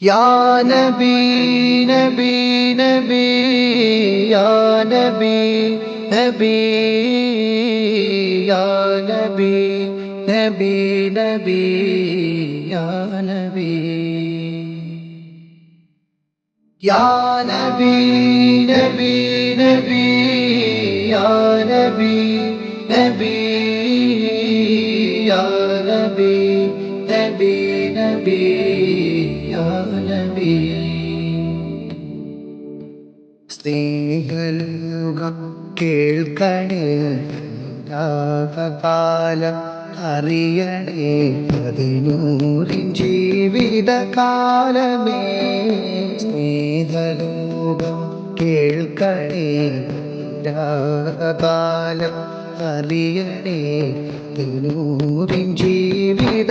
Ya Nebi, Nebi, Nebi, Ya Nebi, Nebi, Ya Nebi, Nebi, Nebi, Ya Nebi. Ya Nebi, Nebi, Nebi, Ya Nebi, Nebi, Ya Nebi, Nebi, Nebi. നബി സ്നേഹലുക കേൾക്കണേ കാലം അറിയണേ. പതിനൂറിൻ ജീവിതകാലമേ സ്നേഹലോകം കേൾക്കണേ. കാലം അറിയണേ. പതിനൂറിൻ ജീവിതകാലമേ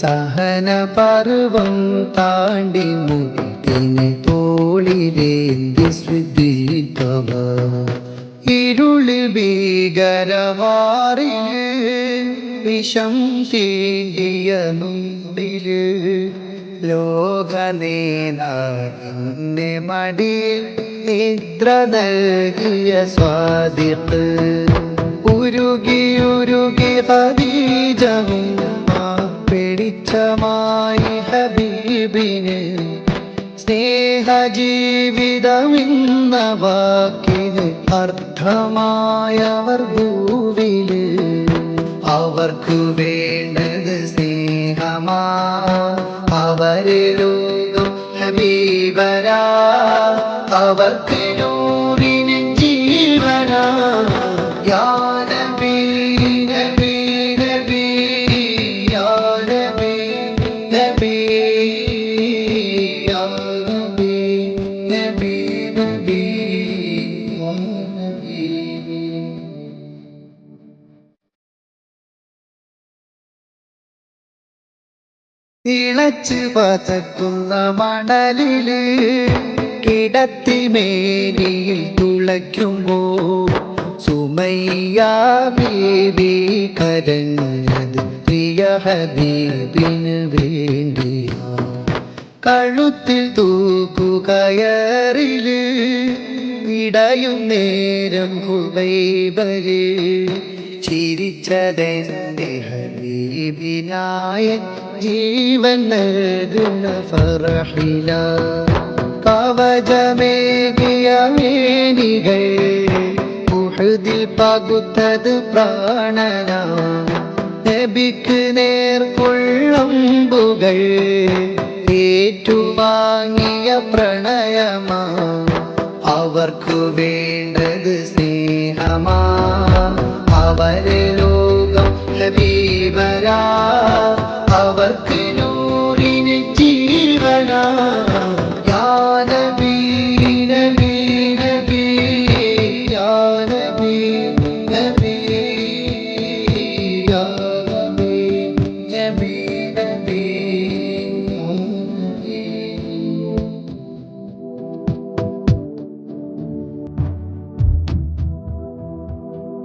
സഹന പർവം താണ്ടി മുത്തിനെ തോളിലേന്തി ശ്രദ്ധിക്കവ ഇരുളിൽ ഭീകരവാറി വിഷം തീയ മുമ്പിൽ ലോകനേനാടിന്റെ മടി നിദ്ര നൽകിയ സ്വാദിക്ക്. ഉരുകി ഉരുകി ഹദീജവും പിടിച്ചമായി ഹബീബിന് സ്നേഹജീവിതമെന്ന വാക്കിന് അർത്ഥമായവർ ഭൂവിൽ അവർക്ക് വേണ്ടത് സ്നേഹമാ. അവർ തിളച്ച് പതക്കുന്ന മണലിൽ കിടത്തി മേനിയിൽ തുളയ്ക്കുമ്പോ സുമയ്യാ ബേബി കരഞ്ഞത് പ്രിയ ഹബീബിന് വേണ്ടി കഴുത്തിൽ തൂക്കുകയറിൽ ഇടയും നേരം ഹുബൈബര് ചിരിച്ചതെന്റെ ഹബീബിനായ ജീവൻ നൽകുന്ന ഫറഹില കവചമേകിയ മേനികൾ ഉഹദിൽ പകുത്തത് പ്രാണന. നബിക്ക് ഏറ്റുവാങ്ങിയ പ്രണയമാ. അവർക്കു വേണ്ടത് അവർ ലോകം ഹബീബരാ അവർക്ക് നൂറിന് ജീവനാ.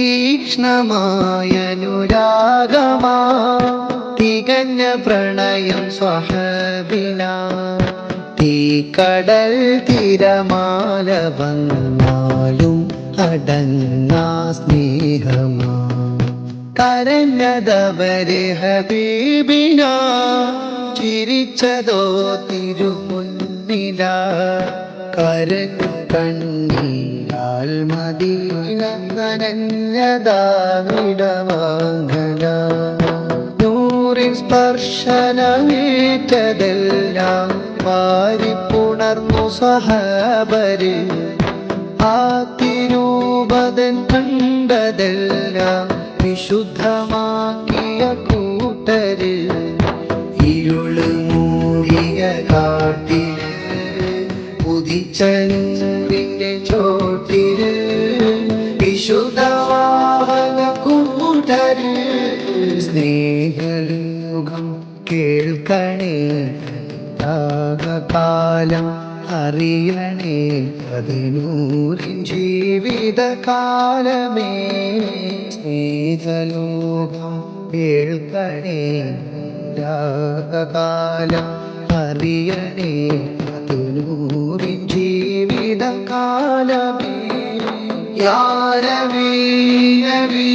തീക്ഷ്ണമായ അനുരാഗമാ തികഞ്ഞ പ്രണയം സ്വഹബിന. തീക്കടൽ തിരമാല വന്നാലും അടങ്ങാ സ്നേഹമാ. കരഞ്ഞതവരെ ഹബീബിന ചിരിച്ചതോ തിരുമുന്നില. മദീന നനഞ്ഞതാവിടവാങ്ങല നൂറിൻ സ്പർശനമേറ്റതെല്ലാം വാരിപ്പുണർന്നു സഹബര്. ആ തിരൂപതൻ കണ്ടതെല്ലാം വിശുദ്ധമാക്കിയ കൂട്ടര്. ഇരുൾ മൂടിയ കാട്ടിൽ ഉദിച്ചൂരിന്റെ ചോട്ടിൽ വിശുദ്ധവാഹന കൂട്ടര് സ്നേഹയുഗം കേൾക്കണേ കാലം അറിയണേ പതിനൂറിൻ ജീവിതകാലമേ സ്നേഹലോകം കേൾക്കണേ രാഗകാലം അറിയണേ പതിനൂറിൻ ജീവിതകാലമേ യാരവീ നബീ